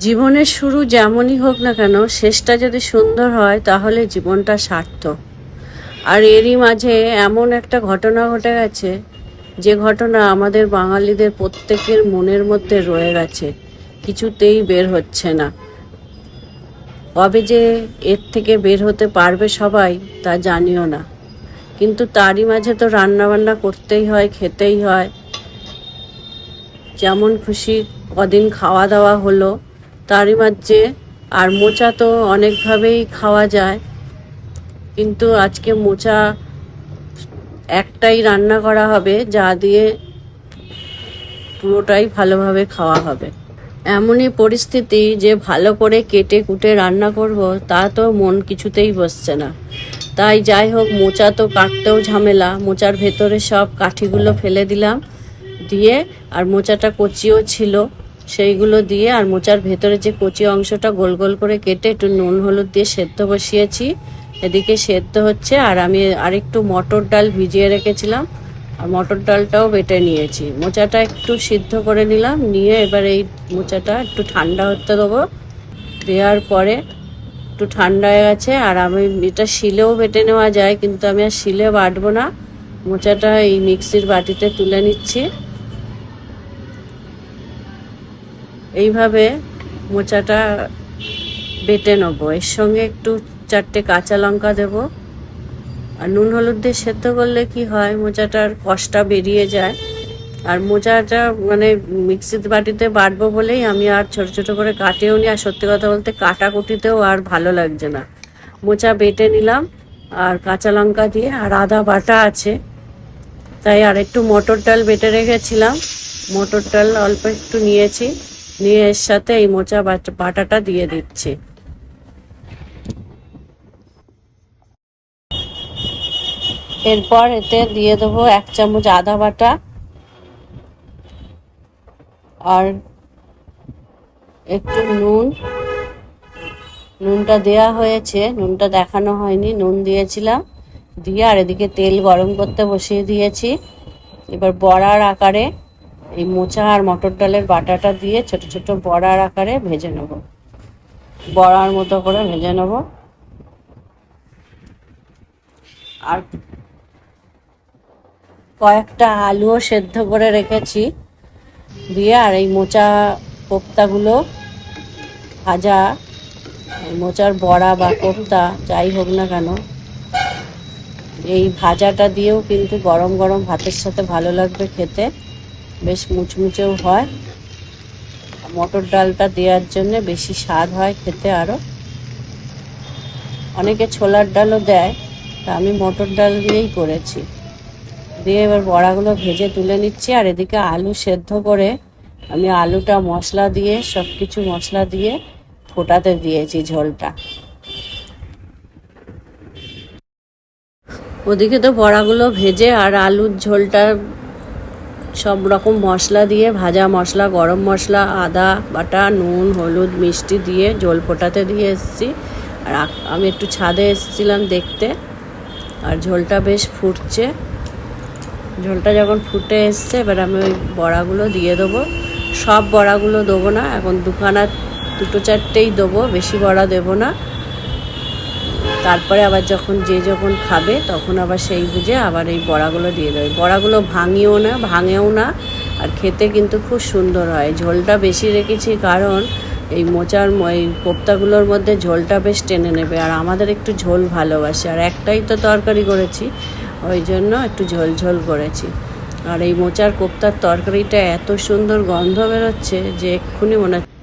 জীবনের শুরু যেমনই হোক না কেন, শেষটা যদি সুন্দর হয়, তাহলে জীবনটা সার্থক। আর এরই মাঝে এমন একটা ঘটনা ঘটে গেছে, যে ঘটনা আমাদের বাঙালিদের প্রত্যেকের মনের মধ্যে রয়ে গেছে, কিছুতেই বের হচ্ছে না। কবে যে এর থেকে বের হতে পারবে সবাই তা জানিও না। কিন্তু তারই মাঝে তো রান্না বান্না করতেই হয়, খেতেই হয়। যেমন খুশি কদিন খাওয়া দাওয়া হলো তারই মাঝে আর মোচা তো অনেকভাবেই খাওয়া যায়। কিন্তু আজকে মোচা একটাই রান্না করা হবে, যা দিয়ে পুরোটাই ভালোভাবে খাওয়া হবে। এমনই পরিস্থিতি যে ভালো করে কেটে কুটে রান্না করব, তা তো মন কিছুতেই বসছে না। তাই যাই হোক, মোচা তো কাটতেও ঝামেলা। মোচার ভেতরে সব কাঠিগুলো ফেলে দিলাম, দিয়ে আর মোচাটা কচিও ছিল। সেইগুলো দিয়ে আর মোচার ভেতরে যে কচি অংশটা গোল গোল করে কেটে একটু নুন হলুদ দিয়ে সেদ্ধ বসিয়েছি। এদিকে সেদ্ধ হচ্ছে আর আমি আরেকটু মটর ডাল ভিজিয়ে রেখেছিলাম। আর মটর ডালটাও বেটে নিয়েছি। মোচাটা একটু সিদ্ধ করে নিলাম। নিয়ে এবার এই মোচাটা একটু ঠান্ডা হতে দেবো। দেওয়ার পরে একটু ঠান্ডা হয়ে গেছে আর আমি এটা শিলেও বেটে নেওয়া যায়, কিন্তু আমি আর শিলে বাটবো না। মোচাটা এই মিক্সির বাটিতে তুলে নিচ্ছি। এইভাবে মোচাটা বেটে নেব। এর সঙ্গে একটু চারটে কাঁচা লঙ্কা দেবো। আর নুন হলুদ দিয়ে সেদ্ধ করলে কি হয়, মোচাটার কষটা বেরিয়ে যায়। আর মোচাটা মানে মিক্সির বাটিতে বাটবো বলেই আমি আর ছোট ছোট করে কাটেও নি। আর সত্যি কথা বলতে কাটাকুটিতেও আর ভালো লাগছে না। মোচা বেটে নিলাম আর কাঁচা লঙ্কা দিয়ে আর আদা বাটা আছে। তাই আর একটু মটর ডাল বেটে রেখেছিলাম। মটর ডাল অল্প একটু নিয়েছি। নিয়ে এর সাথে এই মোচা বাটাটা দিয়ে দিচ্ছি। এরপর এতে দিয়ে দেবো এক চামচ আদা বাটা আর একটু নুন। নুনটা দেয়া হয়েছে, নুনটা দেখানো হয়নি, নুন দিয়েছিলাম। দিয়ে আর এদিকে তেল গরম করতে বসিয়ে দিয়েছি। এবার বড়ার আকারে এই মোচা আর মটর ডালের বাটাটা দিয়ে ছোট ছোট বড়ার আকারে ভেজে নেব। বড়ার মতো করে ভেজে নেব। আর কয়েকটা আলুও সেদ্ধ করে রেখেছি দিয়ে, আর এই মোচা কোপ্তাগুলো ভাজা মোচার বড়া বা কোপ্তা, যাই হোক না কেন, এই ভাজাটা দিয়েও কিন্তু গরম গরম ভাতের সাথে ভালো লাগবে খেতে। বেশ মুচমুচেও হয়। মটর ডালটা দেওয়ার জন্য বেশি স্বাদ হয় খেতে আরও অনেকে ছোলার ডালও দেয়, তা আমি মটর ডাল দিয়েই করেছি। দিয়ে এবার বড়াগুলো ভেজে তুলে নিচ্ছি, আর এদিকে আলু সেদ্ধ করে আমি আলুটা মশলা দিয়ে সব কিছু মশলা দিয়ে ফোটাতে দিয়েছি ঝোলটা। ওদিকে তো বড়াগুলো ভেজে আর আলুর ঝোলটা সব রকম মশলা দিয়ে, ভাজা মশলা, গরম মশলা, আদা, বাটা, নুন, হলুদ, মিষ্টি দিয়ে ঝোল ফোটাতে দিয়ে এসেছি। আর আমি একটু ছাদে এসেছিলাম দেখতে, আর ঝোলটা বেশ ফুটছে। ঝোলটা যখন ফুটে এসছে, এবার আমি ওই বড়াগুলো দিয়ে দেবো। সব বড়াগুলো দেবো না, এখন দুখানা, দুটো চারটেই দেবো, বেশি বড়া দেবো না। তারপরে আবার যখন যে যখন খাবে, তখন আবার সেই বুঝে আবার এই বড়াগুলো দিয়ে দেবে। বড়াগুলো ভাঙিও না, ভাঙেও না, আর খেতে কিন্তু খুব সুন্দর হয়। ঝোলটা বেশি রেখেছি কারণ এই মোচার এই কোপ্তাগুলোর মধ্যে ঝোলটা বেশ টেনে নেবে, আর আমাদের একটু ঝোল ভালোবাসে। আর একটাই তো তরকারি করেছি, ওই জন্য একটু ঝোল ঝোল করেছি। আর এই মোচার কোপ্তার তরকারিটা এত সুন্দর গন্ধ বেরোচ্ছে যে এক্ষুনি মনে হচ্ছে